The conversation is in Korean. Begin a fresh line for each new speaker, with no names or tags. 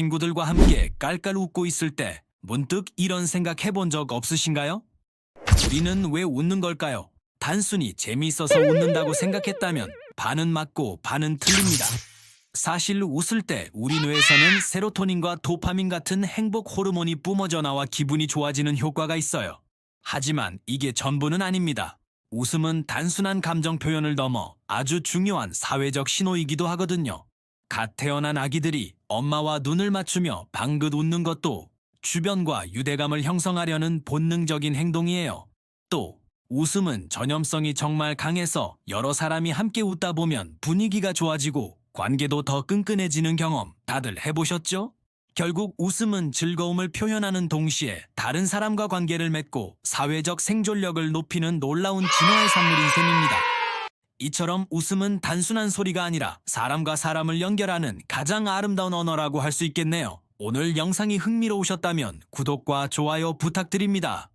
친구들과 함께 깔깔 웃고 있을 때 문득 이런 생각 해본 적 없으신가요? 우리는 왜 웃는 걸까요? 단순히 재미있어서 웃는다고 생각했다면 반은 맞고 반은 틀립니다. 사실 웃을 때 우리 뇌에서는 세로토닌과 도파민 같은 행복 호르몬이 뿜어져 나와 기분이 좋아지는 효과가 있어요. 하지만 이게 전부는 아닙니다. 웃음은 단순한 감정 표현을 넘어 아주 중요한 사회적 신호이기도 하거든요. 갓 태어난 아기들이 엄마와 눈을 맞추며 방긋 웃는 것도 주변과 유대감을 형성하려는 본능적인 행동이에요. 또 웃음은 전염성이 정말 강해서 여러 사람이 함께 웃다 보면 분위기가 좋아지고 관계도 더 끈끈해지는 경험 다들 해보셨죠? 결국 웃음은 즐거움을 표현하는 동시에 다른 사람과 관계를 맺고 사회적 생존력을 높이는 놀라운 진화의 산물인 셈입니다. 이처럼 웃음은 단순한 소리가 아니라 사람과 사람을 연결하는 가장 아름다운 언어라고 할 수 있겠네요. 오늘 영상이 흥미로우셨다면 구독과 좋아요 부탁드립니다.